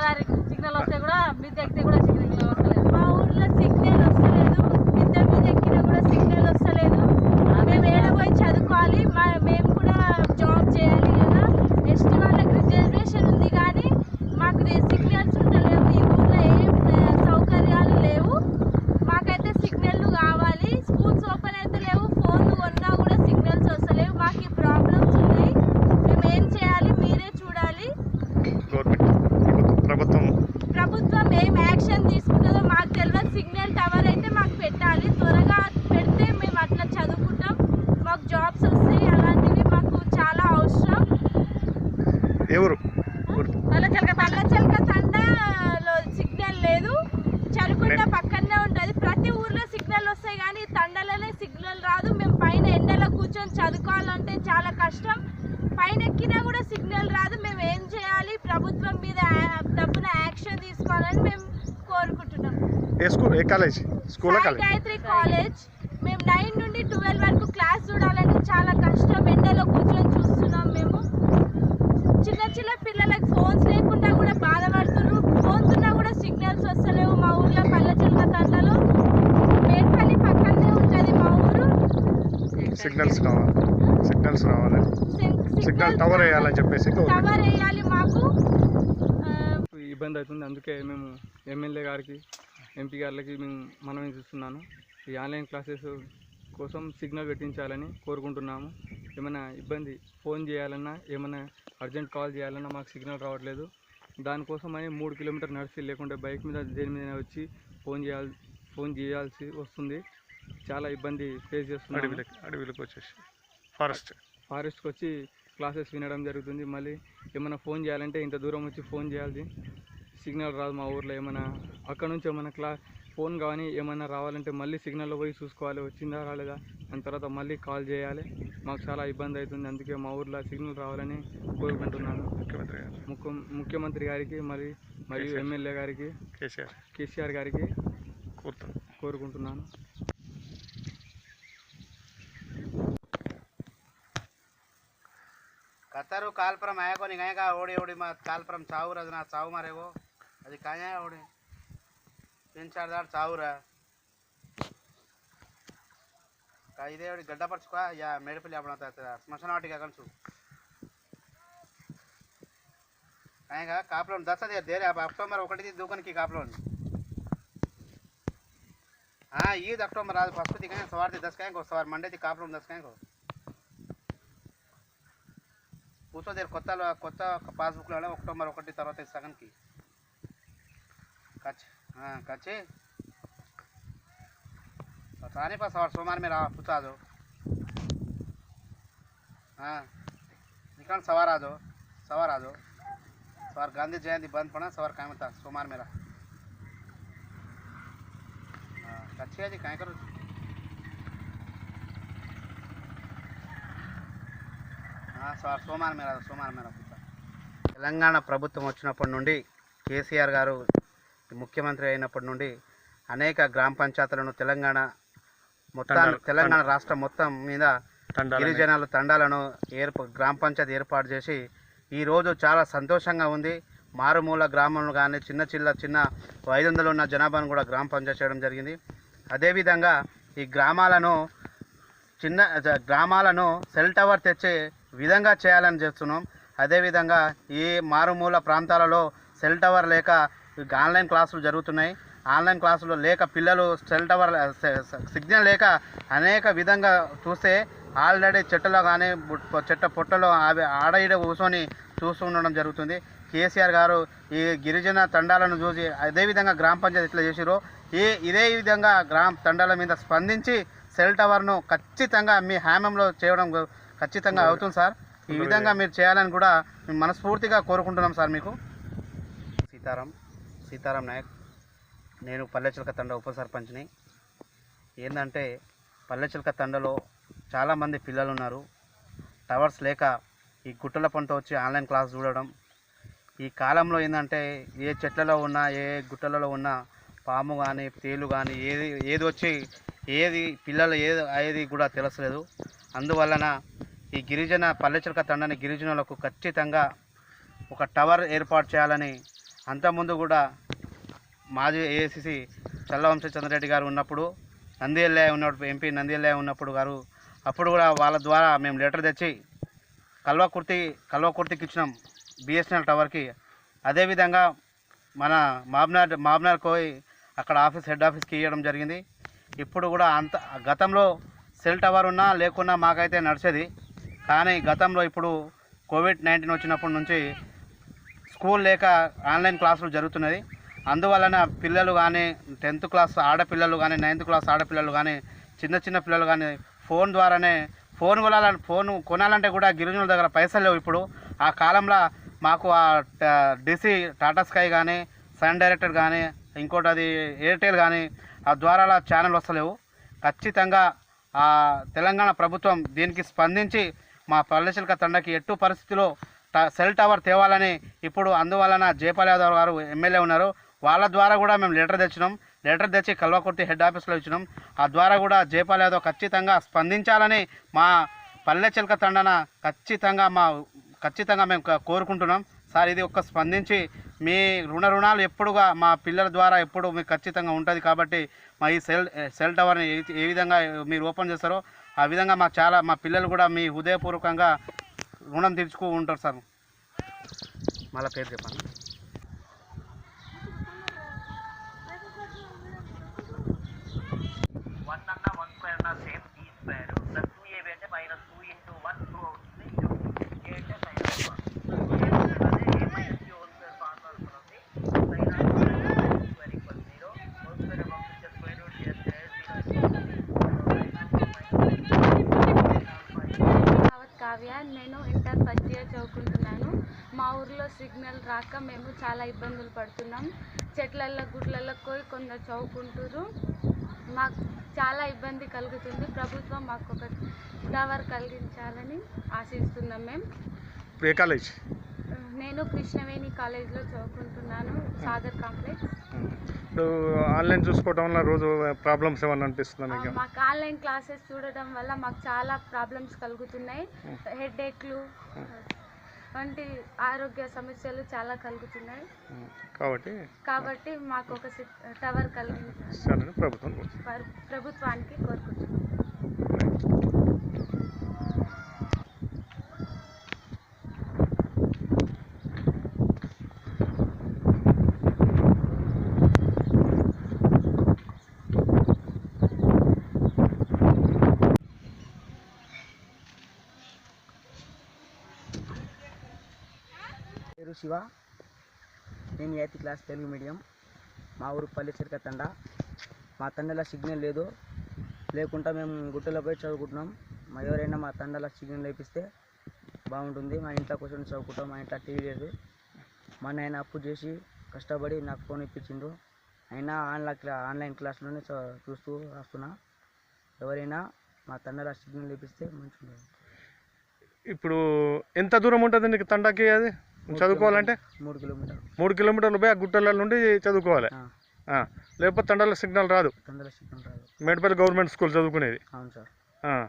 Signal వస్తే కూడా మీరు ఎక్కితే కూడా సిగ్నల్ వస్తలేదు మా ఊర్లో సిగ్నల్ వస్తలేదు మిద్దె మీద ఎక్కినా కూడా సిగ్నల్ వస్తలేదు మేము ఏడ పోయి చదువుకోవాలి మా మేము కూడా జాబ్ చేయాలి కదా నెక్స్ట్ వాళ్ళకి రిజర్వేషన్ ఉంది కానీ మాకు సిగ్నల్స్ ఉండలేవు ఈ ఊర్లో ఏం ఆ, సౌకర్యాలు లేవు మాకైతే సిగ్నల్ కావాలి స్కూల్స్ ఓపెన్ అయితే లేవు ఫోన్లు కొన్నా కూడా సిగ్నల్స్ వస్తలేవు మాకు ఈ ప్రాబ్లమ్స్ ఉన్నాయి మేము ఏం చేయాలి మీరే చూడాలి గవర్నమెంట్ ప్రభుత్వం ప్రభుత్వం ఏం యాక్షన్ తీసుకుంటుందో మాకు తెలియదు సిగ్నల్ టవర్ అయితే మాకు పెట్టాలి. త్వరగా పెడితే మేము అట్లా చదువుకుంటాం. మాకు జాబ్స్ వస్తాయి అలాంటివి మాకు చాలా అవసరం. ఎవరు? తండలో సిగ్నల్ లేదు. పక్కనే ఉంటుంది. ప్రతి ఊర్లో సిగ్నల్ వస్తాయి కానీ తండలోనే సిగ్నల్ రాదు. మేము పైన ఎండలో కూర్చొని చదువుకోవాలంటే చాలా కష్టం. పైన ఎక్కినా కూడా సిగ్నల్ రాదు. మేము ఏం చేయాలి? ప్రభుత్వం మీద తప్పున యాక్షన్ తీసుకోవాలని మేము కోరుకుంటున్నాం. ఏ స్కూల్ ఏ కాలేజ్ స్కూల్ గాయత్రి కాలేజ్. మేము నైన్ నుండి ట్వెల్వ్ వరకు క్లాస్ చూడాలంటే చాలా కష్టం. ఎండలో కూర్చొని చూస్తున్నాం మేము. చిన్న చిన్న పిల్లలకు ఫోన్స్ లేకుండా కూడా బాధపడుతున్నారు. ఫోన్స్ ఉన్నా కూడా సిగ్నల్స్ వస్తలేవు మా ఊర్లో పల్లె చిలక తండలో మేడ్పల్లి పక్కనే ఉంటుంది మా ఊరు. సిగ్నల్స్ కావాలి సిగ్నల్స్ రావాలి? సిగ్నల్ టవర్ వేయాలని చెప్పేసి టవర్ వేయాలి మాకు. ఇబ్బంది అవుతుంది. అందుకే మేము ఎమ్మెల్యే గారికి ఎంపీ గారికి మేము మనమే చూస్తున్నాను. ఈ ఆన్లైన్ క్లాసెస్ కోసం సిగ్నల్ పెట్టించాలని కోరుకుంటున్నాము. ఏమైనా ఇబ్బంది ఫోన్ చేయాలన్నా ఏమైనా అర్జెంట్ కాల్ చేయాలన్నా మాకు సిగ్నల్ రావట్లేదు. దానికోసమని మూడు కిలోమీటర్ నడిచి లేకుంటే బైక్ మీద దేని మీద వచ్చి ఫోన్ చేయాలి ఫోన్ చేయాల్సి వస్తుంది. చాలా ఇబ్బంది ఫేస్ చేస్తున్నాము. అడవిలోకి అడవిలోకి వచ్చేసి. ఫారెస్ట్. ఫారెస్ట్కి వచ్చి క్లాసెస్ వినడం జరుగుతుంది. మళ్ళీ ఏమైనా ఫోన్ చేయాలంటే ఇంత దూరం వచ్చి ఫోన్ చేయాలి సిగ్నల్ రాదు మా ఊర్లో ఏమైనా అక్కడ నుంచి ఏమైనా క్లా ఫోన్ కానీ ఏమైనా రావాలంటే మళ్ళీ సిగ్నల్లో పోయి చూసుకోవాలి వచ్చిందా రాలేదా దాని తర్వాత మళ్ళీ కాల్ చేయాలి మాకు చాలా ఇబ్బంది అవుతుంది అందుకే మా ఊర్లో సిగ్నల్ రావాలని కోరుకుంటున్నాను ముఖ్యమంత్రి గారు ముఖ్య ముఖ్యమంత్రి గారికి మరి మరియు కేసీఆర్. ఎమ్మెల్యే గారికి కేసీఆర్ కేసీఆర్ గారికి కోరుతాను కోరుకుంటున్నాను कतर कालप्रम आया को नहीं गए का ओड़ी ओड़ी मत कालप्रम चाऊ रजना चाऊ मारे को अभी कहाँ है ओड़ी तीन चार दाड़ चाऊ रहा का इधे ओड़ी गड्ढा पर चुका या मेरे पे अपना था स्मशान वाटिका कंसु कहीं का कापलोन दस दे दे रहे अब अक्टूबर ఒకటి दुकान की कापलोन हाँ ये अक्टूबर आज फर्स्ट दिखाएं सवार दस कहें को सवार मंडे थी कापलोन दस कहें को కూర్చో దగ్గర కొత్త కొత్త పాస్బుక్లో అక్టోబర్ ఒకటి తర్వాత సగన్కి కచ్ కచ్చి రాని पास और सोमवार में रहा पूछा दो हाँ निकल सवार आ दो सवार आ दो सवार गांधी जयंती बंद पड़ा सवार काम था सोमवार मेरा हाँ कच्ची है जी कहीं करो हाँ सर सोमवार मेरा सोमवार मेरा पूछा తెలంగాణ ప్రభుత్వం వచ్చినప్పటి నుండి కేసీఆర్ గారు ముఖ్యమంత్రి అయినప్పటి నుండి అనేక గ్రామ పంచాయతీలను తెలంగాణ మొత్తం తెలంగాణ రాష్ట్రం మొత్తం మీద గిరిజనుల తండాలను ఏర్ప గ్రామ పంచాయతీ ఏర్పాటు చేసి ఈరోజు చాలా సంతోషంగా ఉంది. మారుమూల గ్రామంలో కానీ చిన్న చిన్న చిన్న ఐదు వందలు ఉన్న జనాభాను కూడా గ్రామ పంచాయతీ చేయడం జరిగింది. అదేవిధంగా ఈ గ్రామాలను చిన్న గ్రామాలను సెల్ టవర్ తెచ్చే విధంగా చేయాలని చేస్తున్నాం. అదేవిధంగా ఈ మారుమూల ప్రాంతాలలో సెల్ టవర్ లేక ఆన్లైన్ క్లాసులు జరుగుతున్నాయి. ఆన్లైన్ క్లాసులు లేక పిల్లలు సెల్ టవర్ సిగ్నల్ లేక అనేక విధంగా చూస్తే ఆల్రెడీ చెట్టులో కానీ చెట్ట పొట్టలో అవి ఆడ ఈడ కూర్చొని చూస్తూ ఉండడం జరుగుతుంది. కేసీఆర్ గారు ఈ గిరిజన తండాలను చూసి అదేవిధంగా గ్రామ పంచాయతీ ఎట్లా చేసిరో ఈ ఇదే విధంగా గ్రామ తండాల మీద స్పందించి సెల్ టవర్ను ఖచ్చితంగా మీ హామంలో చేయడం ఖచ్చితంగా అవుతుంది సార్. ఈ విధంగా మీరు చేయాలని కూడా మనస్ఫూర్తిగా కోరుకుంటున్నాం సార్ మీకు. సీతారాం. సీతారాం నాయక్. నేను పల్లెచిలక తండ ఉప సర్పంచ్ని. ఏంటంటే పల్లెచిలక తండలో చాలామంది పిల్లలు ఉన్నారు టవర్స్ లేక ఈ గుట్టల పంట వచ్చి ఆన్లైన్ క్లాస్ చూడడం. ఈ కాలంలో ఏంటంటే ఏ చెట్లలో ఉన్నా ఏ గుట్టలలో ఉన్నా పాము కానీ తేలు కానీ ఏది ఏది వచ్చి ఏది పిల్లలు ఏది ఏది కూడా తెలుసలేదు అందువలన ఈ గిరిజన పల్లెచిలక తండని గిరిజనులకు ఖచ్చితంగా ఒక టవర్ ఏర్పాటు చేయాలని అంతకుముందు కూడా మాజీ ఏఐసిసి చల్లవంశ చంద్రరెడ్డి గారు ఉన్నప్పుడు నంద్యాల ఉన్నప్పుడు ఎంపీ నంద్యాల ఉన్నప్పుడు గారు అప్పుడు కూడా వాళ్ళ ద్వారా మేము లెటర్ తెచ్చి కల్వకుర్తి కల్వకుర్తికి ఇచ్చినాం బిఎస్ఎన్ఎల్ టవర్కి. అదేవిధంగా మన మాబ్నార్ మాబ్నార్ కోయి అక్కడ ఆఫీస్ హెడ్ ఆఫీస్కి ఇవ్వడం జరిగింది. ఇప్పుడు కూడా అంత గతంలో సెల్ టవర్ ఉన్నా లేకున్నా మాకైతే నడిచేది. కానీ గతంలో ఇప్పుడు కోవిడ్ నైన్టీన్ వచ్చినప్పటి నుంచి స్కూల్ లేక ఆన్లైన్ క్లాసులు జరుగుతున్నది. అందువలన పిల్లలు కానీ టెన్త్ క్లాస్ ఆడపిల్లలు కానీ నైన్త్ క్లాస్ ఆడపిల్లలు కానీ చిన్న చిన్న పిల్లలు కానీ ఫోన్ ద్వారానే ఫోన్ కొనాలని ఫోన్ కొనాలంటే కూడా గిరిజనుల దగ్గర పైసలు లేవు ఇప్పుడు. ఆ కాలంలో మాకు ఆ డిసి టాటా స్కై కానీ సన్ డైరెక్టర్ కానీ ఇంకోటి అది ఎయిర్టెల్ కానీ ఆ ద్వారాల ఛానల్ వస్తలేవు. ఖచ్చితంగా ఆ తెలంగాణ ప్రభుత్వం దీనికి స్పందించి మా పల్లెశిల్క తండకి ఎట్టు పరిస్థితిలో సెల్ టవర్ తేవాలని ఇప్పుడు అందువలన జయపాల్ యాదవ్ గారు ఎమ్మెల్యే ఉన్నారు. వాళ్ళ ద్వారా కూడా మేము లెటర్ తెచ్చినాం. లెటర్ తెచ్చి కల్వకుర్తి హెడ్ ఆఫీస్లో ఇచ్చినాం. ఆ ద్వారా కూడా జయపాల్ యాదవ్ ఖచ్చితంగా స్పందించాలని మా పల్లె చిలక తండన ఖచ్చితంగా మా ఖచ్చితంగా మేము కోరుకుంటున్నాం. సార్ ఇది ఒక్క స్పందించి మీ రుణ రుణాలు ఎప్పుడుగా మా పిల్లల ద్వారా ఎప్పుడు మీకు ఖచ్చితంగా ఉంటుంది కాబట్టి మా ఈ సెల్ సెల్ టవర్ని ఏ- ఏ విధంగా మీరు ఓపెన్ చేస్తారో ఆ విధంగా మాకు చాలా మా పిల్లలు కూడా మీ హృదయపూర్వకంగా రుణం తీర్చుకో ఉంటారు సార్. మళ్ళీ పేరు చెప్పండి. సిగ్నల్ రాక మేము చాలా ఇబ్బందులు పడుతున్నాం. చెట్లల్లో గుట్లల్లో పోయి కొందరు చదువుకుంటారు మాకు చాలా ఇబ్బంది కలుగుతుంది. ప్రభుత్వం మాకు ఒక టవర్ కలిగించాలని ఆశిస్తున్నాం మేము. ఏ కాలేజ్ నేను కృష్ణవేణి కాలేజ్లో చదువుకుంటున్నాను సాగర్ కాంప్లెక్స్. ఇప్పుడు ఆన్లైన్ చూసుకోవడం వల్ల రోజు ప్రాబ్లమ్స్ ఏమన్నా అనిపిస్తుందా మీకు? ఆన్లైన్ క్లాసెస్ చూడడం వల్ల మాకు చాలా ప్రాబ్లమ్స్ కలుగుతున్నాయి. హెడేక్లు వంటి ఆరోగ్య సమస్యలు చాలా కలుగుతున్నాయి. కాబట్టి కాబట్టి మాకు ఒక సి- టవర్. ప్ర- ప్రభుత్వానికి కోరుకుంటున్నాం. శివ. నేను ఎయిత్ క్లాస్ తెలుగు మీడియం. మా ఊరు పల్లె చిరక తండ. మా తండలో సిగ్నల్ లేదు. లేకుండా మేము గుట్టలో పోయి చదువుకుంటున్నాం. మా ఎవరైనా మా తండలో సిగ్నల్ లేపిస్తే బాగుంటుంది. మా ఇంట్లో కూర్చొని చదువుకుంటాం. మా ఇంట్లో టీవీ లేదు. మా నాయన అప్పు చేసి కష్టపడి నాకు ఫోన్ ఇప్పించిండు. అయినా ఆన్లైన్ క్లా ఆన్లైన్ క్లాస్లోనే చ- చూస్తూ వస్తున్నా. ఎవరైనా మా తండలో సిగ్నల్ లేపిస్తే మంచిగా ఇప్పుడు ఎంత దూరం ఉంటుంది నీకు తండాకి అది? చదువుకోవాలంటే? మూడు కిలోమీటర్లు. మూడు కిలోమీటర్లు పోయి ఆ గుట్టల నుండి చదువుకోవాలి. లేకపోతే తండాలో సిగ్నల్ రాదు. తండలో సిగ్నల్ రాదు. మేడపల్లి గవర్నమెంట్ స్కూల్ చదువుకునేది. అవును సార్.